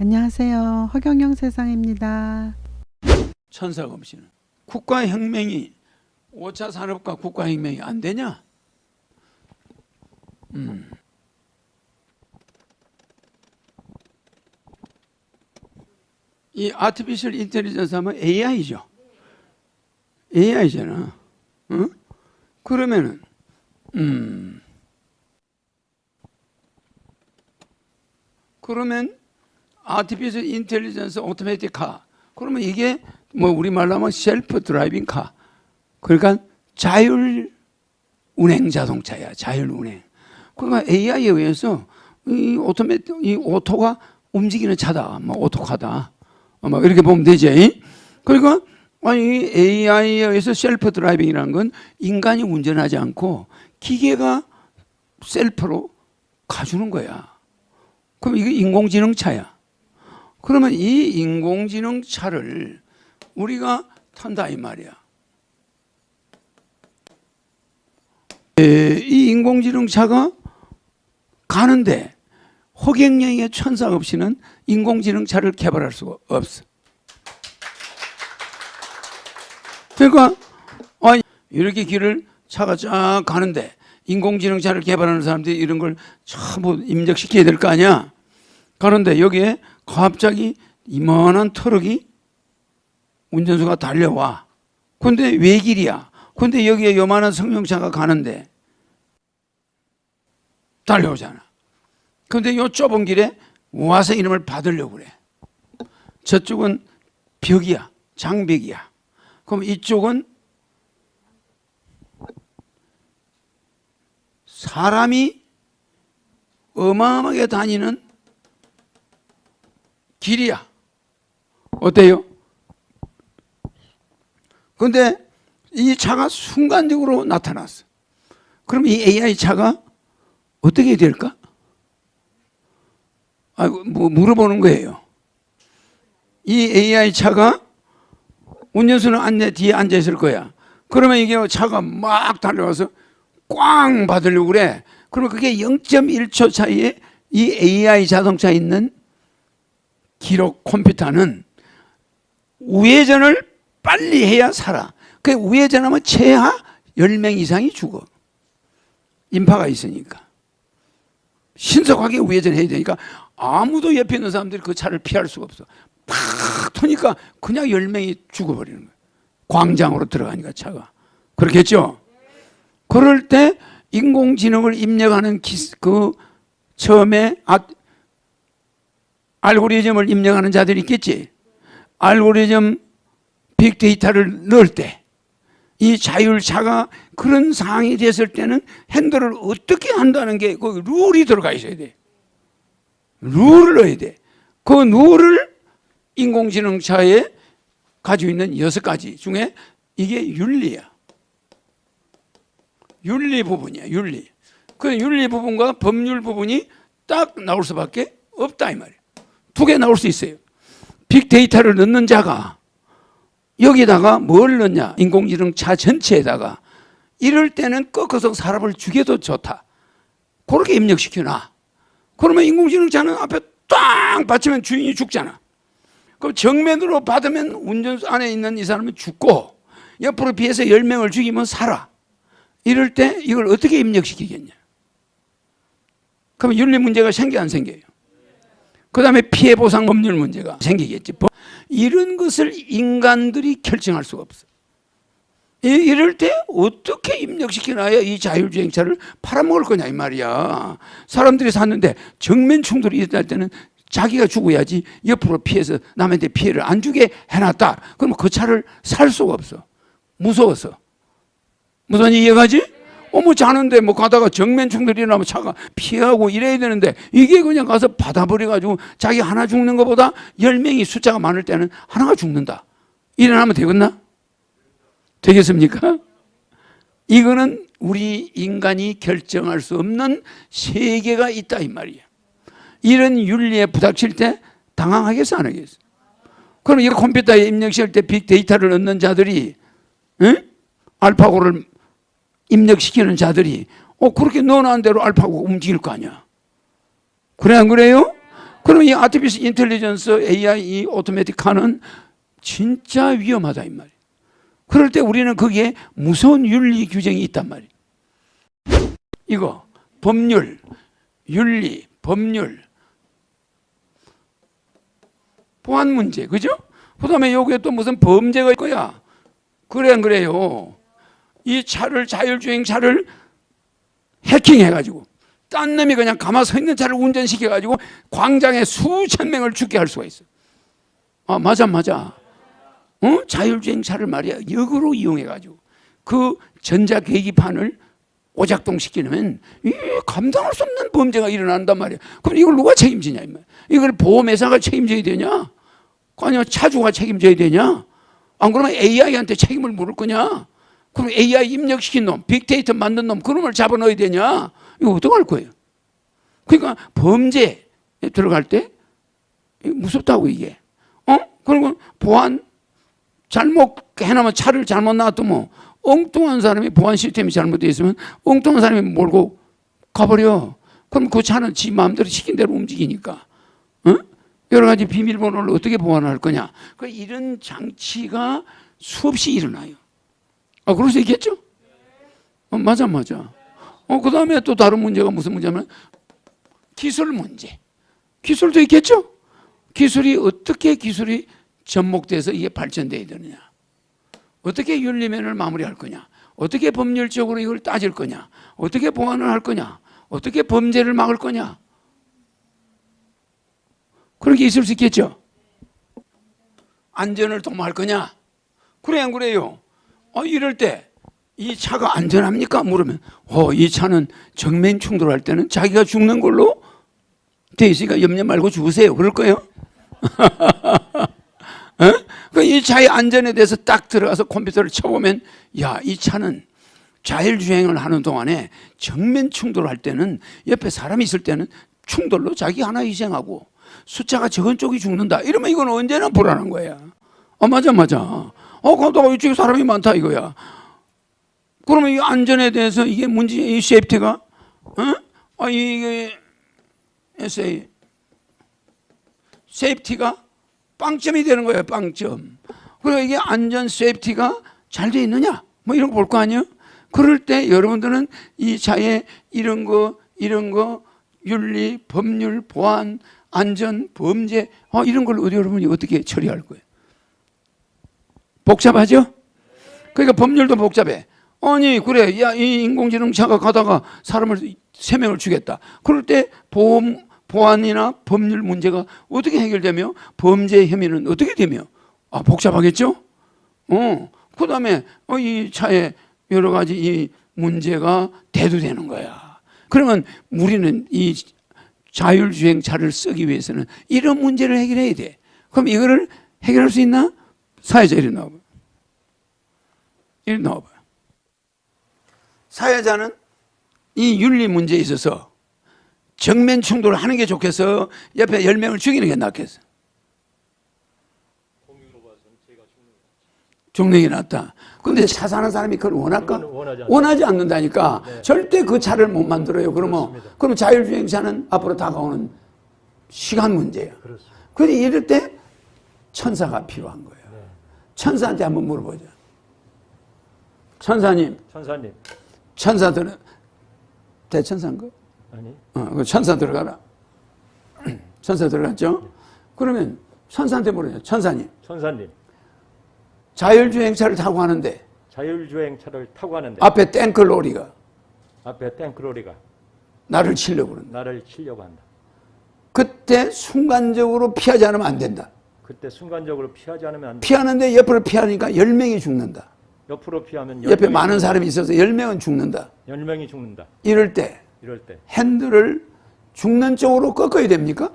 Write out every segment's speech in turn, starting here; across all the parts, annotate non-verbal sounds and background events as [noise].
안녕하세요. 허경영 세상입니다. 천사검씨는 국가혁명이 5차 산업과 국가혁명이 안 되냐? 음. 이 아티피셜 인텔리전스 하면 AI죠. AI잖아. 응? 그러면은 음. 그러면 아티피셜 인텔리전스 오토매틱 카 그러면 이게 뭐 우리말로 하면 셀프 드라이빙 카 그러니까 자율 운행 자동차야 자율 운행. 그러니까 AI에 의해서 이 오토매 이 오토가 움직이는 차다 뭐 오토카다. 어, 막 이렇게 보면 되지. 그러니까 아니 AI에 의해서 셀프 드라이빙이라는 건 인간이 운전하지 않고 기계가 셀프로 가주는 거야. 그럼 이게 인공지능 차야 그러면 이 인공지능 차를 우리가 탄다 이 말이야. 에, 이 인공지능 차가 가는데 허경영의 천사 없이는 인공지능 차를 개발할 수가 없어. 그러니까 아, 이렇게 길을 차가 쫙 가는데 인공지능 차를 개발하는 사람들이 이런 걸 전부 입력시켜야 될 거 아니야. 가는데 여기에 갑자기 이만한 트럭이 운전수가 달려와. 근데 외길이야. 근데 여기에 요만한 승용차가 가는데 달려오잖아. 근데 요 좁은 길에 와서 이름을 받으려고 그래. 저쪽은 벽이야. 장벽이야. 그럼 이쪽은 사람이 어마어마하게 다니는 길이야. 어때요? 근데 이 차가 순간적으로 나타났어. 그럼 이 AI 차가 어떻게 될까? 아, 뭐 물어보는 거예요. 이 AI 차가 운전수는 안내 뒤에 앉아 있을 거야. 그러면 이게 차가 막 달려와서 꽝 받으려고 그래. 그러면 그게 0.1초 차이에 이 AI 자동차에 있는 기록 컴퓨터는 우회전을 빨리 해야 살아. 그 우회전하면 최하 10명 이상이 죽어. 인파가 있으니까. 신속하게 우회전해야 되니까 아무도 옆에 있는 사람들이 그 차를 피할 수가 없어. 팍 터니까 그냥 10명이 죽어버리는 거야. 광장으로 들어가니까 차가. 그렇겠죠? 그럴 때 인공지능을 입력하는 기, 그 처음에 아, 알고리즘을 입력하는 자들이 있겠지. 알고리즘 빅데이터를 넣을 때 이 자율차가 그런 상황이 됐을 때는 핸들을 어떻게 한다는 게그 룰이 들어가 있어야 돼. 룰을 넣어야 돼. 그 룰을 인공지능 차에 가지고 있는 여섯 가지 중에 이게 윤리야. 윤리 부분이야, 윤리. 그 윤리 부분과 법률 부분이 딱 나올 수밖에 없다 이 말이야. 두개 나올 수 있어요. 빅데이터를 넣는 자가 여기다가 뭘 넣냐? 인공지능 차 전체에다가 이럴 때는 꺾어서 사람을 죽여도 좋다. 그렇게 입력시켜놔. 그러면 인공지능 차는 앞에 딱 받치면 주인이 죽잖아. 그럼 정면으로 받으면 운전수 안에 있는 이 사람은 죽고 옆으로 비해서 10명을 죽이면 살아. 이럴 때 이걸 어떻게 입력시키겠냐? 그럼 윤리 문제가 생겨 안 생겨요? 그 다음에 피해 보상 법률 문제가 생기겠지. 뭐 이런 것을 인간들이 결정할 수가 없어. 이- 이럴 때 어떻게 입력시켜놔야 이 자율주행차를 팔아먹을 거냐 이 말이야. 사람들이 샀는데 정면 충돌이 일어날 때는 자기가 죽어야지 옆으로 피해서 남한테 피해를 안 주게 해놨다. 그러면 그 차를 살 수가 없어. 무서워서. 무슨 이해가지? 어머 자는데 뭐 가다가 정면 충돌이 일어나면 차가 피하고 이래야 되는데 이게 그냥 가서 받아버려가지고 자기 하나 죽는 것보다 열 명이 숫자가 많을 때는 하나가 죽는다. 일어나면 되겠나? 되겠습니까? 이거는 우리 인간이 결정할 수 없는 세계가 있다 이 말이야. 이런 윤리에 부닥칠 때 당황하겠어 안 하겠어? 그럼 이 컴퓨터에 입력시킬 때 빅데이터를 얻는 자들이 응? 알파고를 입력시키는 자들이 어 그렇게 넣어놓은 대로 알파고가 움직일 거 아니야. 그래 안 그래요? 그러면 이 아티피스 인텔리전스 AI 이 오토매틱 카는 진짜 위험하다 이 말이에요. 그럴 때 우리는 거기에 무서운 윤리 규정이 있단 말이에요. 이거 법률, 윤리, 법률, 보안 문제, 그죠? 그 다음에 여기에 또 무슨 범죄가 있 거야. 그래 안 그래요? 이 차를 자율주행 차를 해킹해가지고 딴 놈이 그냥 가만 서 있는 차를 운전시켜가지고 광장에 수천 명을 죽게 할 수가 있어. 아 맞아 맞아. 어 자율주행 차를 말이야 역으로 이용해가지고 그 전자 계기판을 오작동 시키면 이 감당할 수 없는 범죄가 일어난단 말이야. 그럼 이걸 누가 책임지냐 이 말. 이걸 보험회사가 책임져야 되냐? 아니면 차주가 책임져야 되냐? 안 그러면 AI한테 책임을 물을 거냐? 그럼 AI 입력시킨 놈, 빅데이터 만든 놈, 그놈을 잡아 넣어야 되냐? 이거 어떡할 거예요? 그러니까 범죄에 들어갈 때 무섭다고 이게. 어? 그리고 보안 잘못 해놓으면 차를 잘못 놔두면 엉뚱한 사람이 보안 시스템이 잘못되어 있으면 엉뚱한 사람이 몰고 가버려. 그럼 그 차는 지 마음대로 시킨 대로 움직이니까. 어? 여러 가지 비밀번호를 어떻게 보완할 거냐. 그 이런 장치가 수없이 일어나요. 아, 그럴 수 있겠죠? 어, 맞아, 맞아. 어, 그 다음에 또 다른 문제가 무슨 문제냐면 기술 문제. 기술도 있겠죠? 기술이 어떻게 기술이 접목돼서 이게 발전돼야 되느냐. 어떻게 윤리면을 마무리할 거냐. 어떻게 법률적으로 이걸 따질 거냐. 어떻게 보완을 할 거냐. 어떻게 범죄를 막을 거냐. 그런 게 있을 수 있겠죠. 안전을 도모할 거냐. 그래 안 그래요. 어, 이럴 때 이 차가 안전합니까? 물으면 어, 이 차는 정면 충돌할 때는 자기가 죽는 걸로 돼 있으니까 염려 말고 죽으세요. 그럴 거예요. [laughs] 어? 그이 차의 안전에 대해서 딱 들어가서 컴퓨터를 쳐보면 야, 이 차는 자율주행을 하는 동안에 정면 충돌할 때는 옆에 사람이 있을 때는 충돌로 자기 하나 희생하고 숫자가 적은 쪽이 죽는다. 이러면 이건 언제나 불안한 거야. 어, 맞아, 맞아. 어, 가다가 이쪽에 사람이 많다 이거야. 그러면 이 안전에 대해서 이게 문제, 이 세이프티가, 어? 아, 이게, 에세이, 세이프티가 빵점이 되는 거예요, 빵점. 그리고 이게 안전 세이프티가 잘 돼 있느냐? 뭐 이런 거 볼 거 아니에요? 그럴 때 여러분들은 이 차에 이런 거, 이런 거, 윤리, 법률, 보안, 안전, 범죄, 어, 이런 걸 여러분이 어떻게 처리할 거예요? 복잡하죠? 그러니까 법률도 복잡해. 아니, 그래. 야, 이 인공지능 차가 가다가 사람을, 세 명을 죽였다. 그럴 때 보험, 보안이나 법률 문제가 어떻게 해결되며 범죄 혐의는 어떻게 되며 아, 복잡하겠죠? 어. 그 다음에 어, 이 차에 여러 가지 이 문제가 대두되는 거야. 그러면 우리는 이 자율주행차를 쓰기 위해서는 이런 문제를 해결해야 돼. 그럼 이거를 해결할 수 있나? 사회자 이리 나와봐. 이리 나와봐. 사회자는 이 윤리 문제에 있어서 정면 충돌을 하는 게 좋겠어? 옆에 열 명을 죽이는 게 낫겠어? 죽는 게 낫다. 근데 차 사는 사람이 그걸 원할까? 원하지. 원하지 않는다니까. 네. 절대 그 차를 못 만들어요. 그러면, 그렇습니다. 그럼 자율주행차는 앞으로 다가오는 시간 문제야. 근데 이럴 때 천사가 필요한 거예요. 네. 천사한테 한번 물어보자. 천사님, 천사님 천사들은 대천사인가? 아니 어, 그 천사 들어가라. 천사 들어갔죠? 그러면 천사한테 물어요. 천사님, 천사님 자율주행차를 타고 가는데 자율주행차를 타고 가는데 앞에 탱크로리가 앞에 탱크로리가 나를 치려고 그런다. 나를 치려고 한다. 그때 순간적으로 피하지 않으면 안 된다. 그때 순간적으로 피하지 않으면 안 돼. 피하는데 옆으로 피하니까 열명이 죽는다. 옆으로 피하면 열 옆에 많은. 사람이 있어서 열명은 죽는다. 열 명이 죽는다. 이럴 때 이럴 때 핸들을 죽는 쪽으로 꺾어야 됩니까?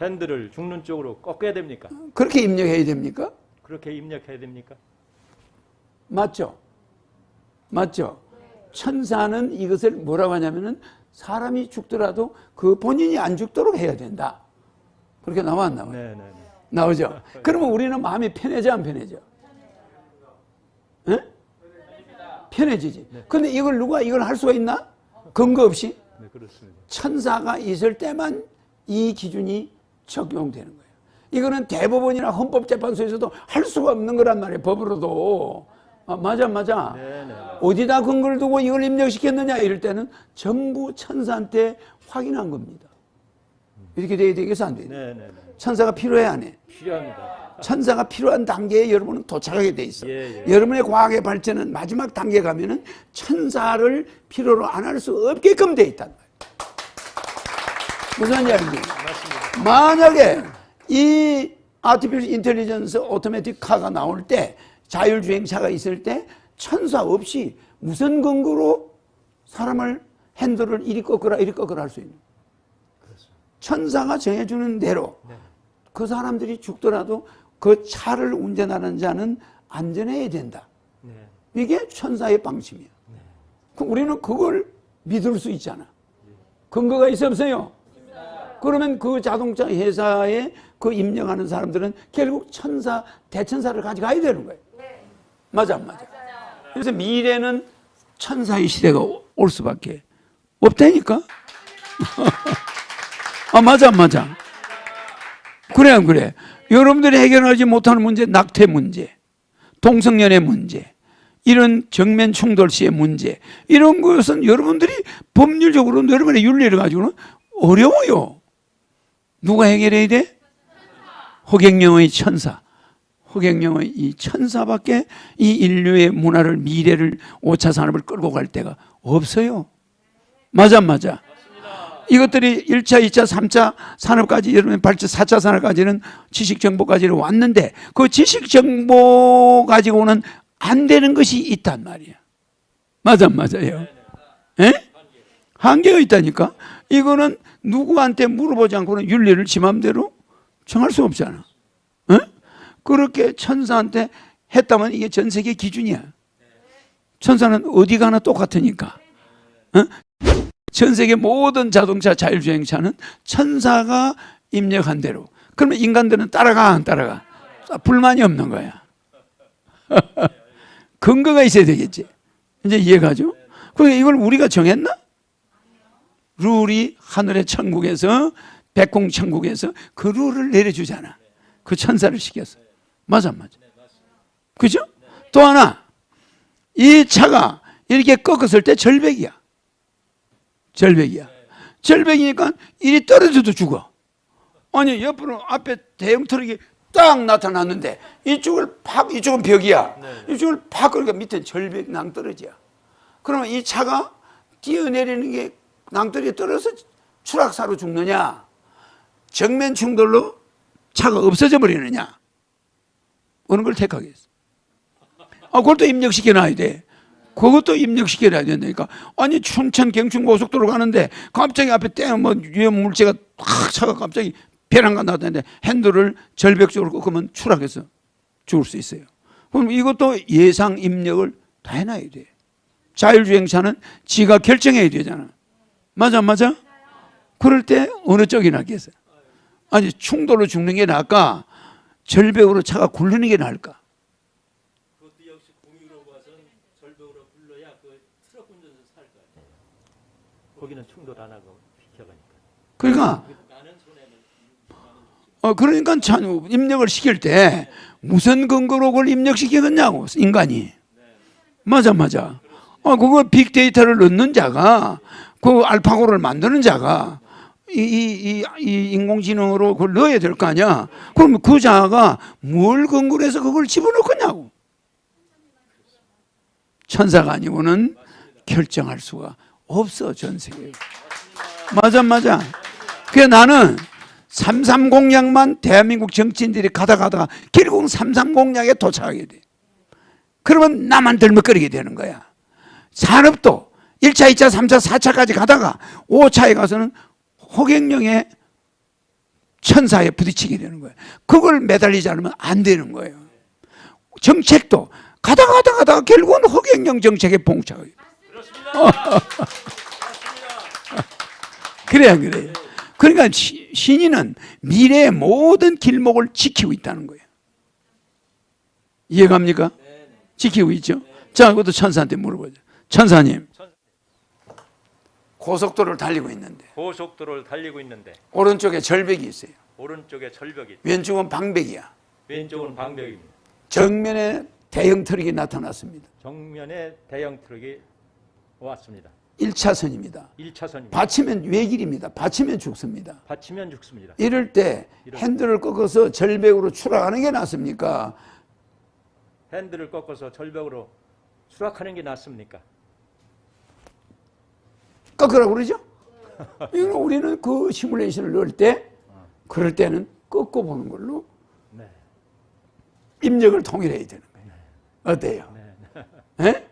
핸들을 죽는 쪽으로 꺾어야 됩니까? 그렇게 입력해야 됩니까? 그렇게 입력해야 됩니까? 맞죠? 맞죠? 천사는 이것을 뭐라고 하냐면은 사람이 죽더라도 그 본인이 안 죽도록 해야 된다. 그렇게 나와 안 나와요? 네, 네, 네. 나오죠? 그러면 우리는 마음이 편해져 안 편해져? 예? 편해지지. 근데 이걸 누가 이걸 할 수가 있나? 근거 없이? 네, 그렇습니다. 천사가 있을 때만 이 기준이 적용되는 거예요. 이거는 대법원이나 헌법재판소에서도 할 수가 없는 거란 말이에요. 법으로도. 아, 맞아, 맞아. 네네. 어디다 근거를 두고 이걸 입력시켰느냐 이럴 때는 전부 천사한테 확인한 겁니다. 이렇게 돼야 되겠어 안 돼? 네네네. 천사가 필요해 안 해? 필요합니다. 천사가 필요한 단계에 여러분은 도착하게 돼 있어. 예, 예. 여러분의 과학의 발전은 마지막 단계 가면은 천사를 필요로 안 할 수 없게끔 돼 있단 말이에요. 무슨 이야기인지. 만약에 이 아티피셜 인텔리전스 오토매틱 카가 나올 때 자율주행차가 있을 때 천사 없이 무슨 근거로 사람을 핸들을 이리 꺾으라 이리 꺾으라 할 수 있는 천사가 정해주는 대로 그 사람들이 죽더라도 그 차를 운전하는 자는 안전해야 된다. 네. 이게 천사의 방침이야. 그럼 우리는 그걸 믿을 수 있잖아. 근거가 있어 없어요? 그러면 그 자동차 회사에 그 임명하는 사람들은 결국 천사, 대천사를 가져가야 되는 거예요. 맞아, 안 맞아. 그래서 미래는 천사의 시대가 오- 올 수밖에 없다니까. [laughs] 아, 맞아, 안 맞아. 그래, 안 그래. 여러분들이 해결하지 못하는 문제, 낙태 문제, 동성연애 문제, 이런 정면 충돌 시의 문제, 이런 것은 여러분들이 법률적으로 여러분의 윤리를 가지고는 어려워요. 누가 해결해야 돼? 호갱령의 천사. 호갱령의 이 천사밖에 이 인류의 문화를, 미래를, 5차 산업을 끌고 갈 데가 없어요. 맞아, 안 맞아. 이것들이 1차, 2차, 3차 산업까지 여러분 발전 4차 산업까지는 지식 정보까지는 왔는데 그 지식 정보 가지고는 안 되는 것이 있단 말이야. 맞아, 안 맞아요. 예? 한계가 있다니까. 이거는 누구한테 물어보지 않고는 윤리를 지 맘대로 정할 수 없잖아. 어? 그렇게 천사한테 했다면 이게 전 세계 기준이야. 천사는 어디 가나 똑같으니까. 어? 전 세계 모든 자동차 자율주행차는 천사가 입력한 대로. 그러면 인간들은 따라가 안 따라가? 불만이 없는 거야. [laughs] 근거가 있어야 되겠지. 이제 이해가죠? 그러니까 이걸 우리가 정했나? 룰이 하늘의 천국에서 백공 천국에서 그 룰을 내려주잖아. 그 천사를 시켰어. 맞아, 안 맞아. 그죠? 또 하나, 이 차가 이렇게 꺾었을 때 절벽이야. 절벽이야. 절벽이니까 이리 떨어져도 죽어. 아니 옆으로 앞에 대형 트럭이 딱 나타났는데 이쪽을 팍 이쪽은 벽이야. 이쪽을 팍 그러니까 밑에 절벽 낭떠러지야. 그러면 이 차가 뛰어내리는 게 낭떠러지에 떨어서 추락사로 죽느냐? 정면 충돌로 차가 없어져 버리느냐? 어느 걸 택하겠어? 아, 그걸 또 입력시켜 놔야 돼. 그것도 입력시켜 놔야 된다니까. 아니, 춘천 경춘 고속도로 가는데 갑자기 앞에 땡뭐 위험 물체가 확 차가 갑자기 배란가 나다는데 핸들을 절벽 쪽으로 꺾으면 추락해서 죽을 수 있어요. 그럼 이것도 예상 입력을 다 해놔야 돼. 자율주행차는 지가 결정해야 되잖아. 맞아, 안 맞아? 그럴 때 어느 쪽이 낫겠어요? 아니, 충돌로 죽는 게 나을까? 절벽으로 차가 굴르는 게 나을까? 그것도 역시 공유로 봐선 절벽으로 불러야 그 트럭 운전수 살 거 아니에요. 거기는 충돌 안 하고 비켜가니까. 그러니까 나는 손해는 어 그러니까 참 입력을 시킬 때 무슨 근거로 그걸 입력시키겠냐고 인간이. 맞아 맞아. 어 그거 빅데이터를 넣는 자가 그 알파고를 만드는 자가 이, 이, 이, 이 인공지능으로 그걸 넣어야 될 거 아니야. 그러면 그 자가 뭘 근거로 해서 그걸 집어넣겠냐고 천사가 아니고는 결정할 수가 없어 전 세계에 맞아 맞아 그래 나는 삼삼 공약만 대한민국 정치인들이 가다 가다가 결국은 삼삼 공약에 도착하게 돼. 그러면 나만 들먹거리게 되는 거야. 산업도 1차, 2차, 3차, 4차까지 가다가 5차에 가서는 호갱령의 천사에 부딪히게 되는 거야. 그걸 매달리지 않으면 안 되는 거예요. 정책도 가다 가다 가다가 결국은 호갱령 정책에 봉착해요. 그래 안 그래요? 그러니까 시- 신인은 미래의 모든 길목을 지키고 있다는 거예요. 이해갑니까? 지키고 있죠. 자, 그것도 천사한테 물어보죠. 천사님, 고속도로를 달리고 있는데 고속도로를 달리고 있는데 오른쪽에 절벽이 있어요. 오른쪽에 절벽이 왼쪽은 방백이야. 왼쪽은 방벽입니다. 정면에 대형 트럭이 나타났습니다. 정면에 대형 트럭이 왔습니다. 1차선입니다. 1차선입니다. 받치면 외길입니다. 받치면 죽습니다. 받치면 죽습니다. 이럴 때 이럴 핸들을 꺾어서 절벽으로 추락하는 게 낫습니까? 핸들을 꺾어서 절벽으로 수락하는 게 낫습니까? 꺾으라고 그러죠? 우리는 그 시뮬레이션을 넣을 때 그럴 때는 꺾어 보는 걸로 네. 입력을 통일해야 되는 거예요. 어때요? 예?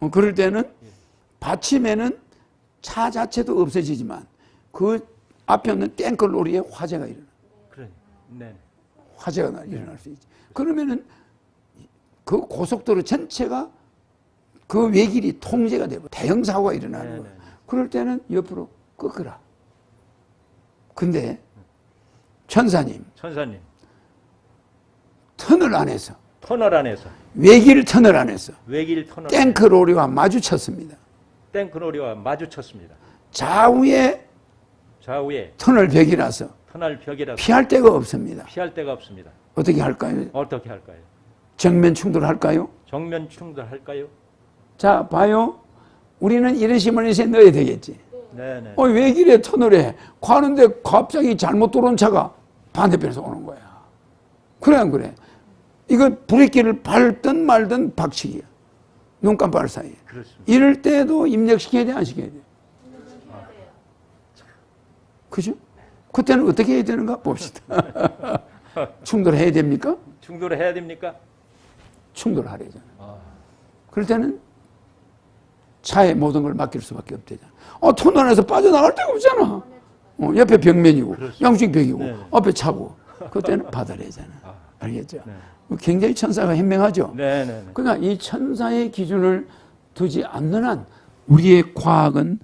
어, 그럴 때는 받침에는 차 자체도 없어지지만 그 앞에 없는 로리에 화재가 일어나. 그래. 네. 화재가 나- 일어날 수 있지. 그러면은 그 고속도로 전체가 그 외길이 통제가 되고 대형 사고가 일어나는 네, 거야. 네, 네. 그럴 때는 옆으로 꺾으라. 근데 천사님 천사님, 터널 안에서 터널 안에서 외길 터널 안에서 외길 터널 탱크 로리와 마주쳤습니다. 탱크 로리와 마주쳤습니다. 좌우에 좌우에 터널 벽이라서 터널 벽이라서 피할 데가 없습니다. 피할 데가 없습니다. 어떻게 할까요? 어떻게 할까요? 정면 충돌할까요? 정면 충돌할까요? 자, 봐요. 우리는 이런 시뮬레이션에 넣어야 되겠지. 네네. 어, 외길에 터널에 가는데 갑자기 잘못 들어온 차가 반대편에서 오는 거야. 그래, 안 그래? 이거 브레이크를 밟든 말든 박치기야. 눈 깜빡할 사이에. 그렇습니다. 이럴 때도 입력시켜야 돼, 안 시켜야 돼? 그죠? 그때는 어떻게 해야 되는가 봅시다. [laughs] 충돌해야 됩니까? 충돌을 해야 됩니까? 충돌하래잖아. 아. 그럴 때는 차에 모든 걸 맡길 수밖에 없대잖아. 어, 터널 안에서 빠져나갈 데가 없잖아. 어, 옆에 벽면이고. 양쪽 벽이고, 네네. 앞에 차고. 그때는 받아내잖아. 아. 알겠죠? 네. 굉장히 천사가 현명하죠? 네네네. 그러니까 이 천사의 기준을 두지 않는 한 우리의 과학은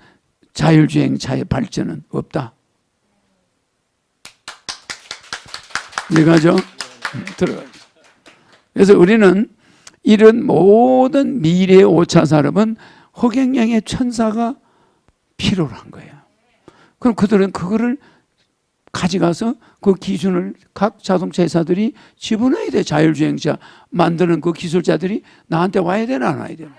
자율주행차의 발전은 없다. 이해가죠? 음, 들어가죠. 그래서 우리는 이런 모든 미래의 오차 산업은 허경영의 천사가 필요로 한 거예요. 그럼 그들은 그거를 가져가서 그 기준을 각 자동차 회사들이 집어넣어야 돼. 자율주행차 만드는 그 기술자들이 나한테 와야 되나 안 와야 되나?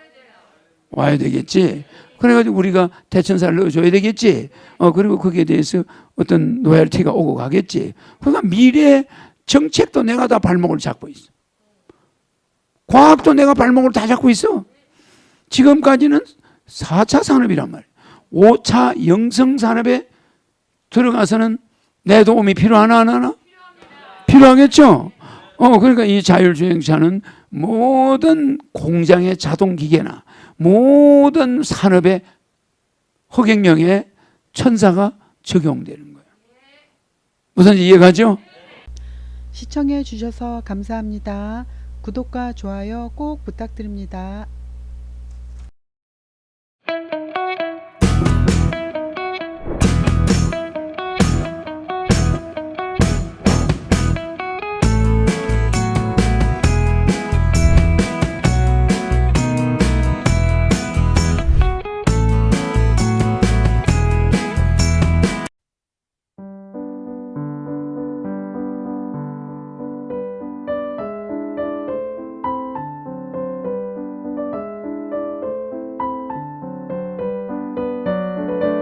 와야 되겠지. 그래가지고 우리가 대천사를 넣어줘야 되겠지. 어, 그리고 거기에 대해서 어떤 로열티가 오고 가겠지. 그러니까 미래 정책도 내가 다 발목을 잡고 있어. 과학도 내가 발목을 다 잡고 있어. 지금까지는 4차 산업이란 말이야. 5차 영성 산업에 들어가서는 내 도움이 필요하나 안 하나? 필요하겠죠. 어 그러니까 이 자율주행차는 모든 공장의 자동 기계나 모든 산업의 허경영의 천사가 적용되는 거예요. 무슨 이해가죠? 시청해 주셔서 감사합니다. 구독과 좋아요 꼭 부탁드립니다.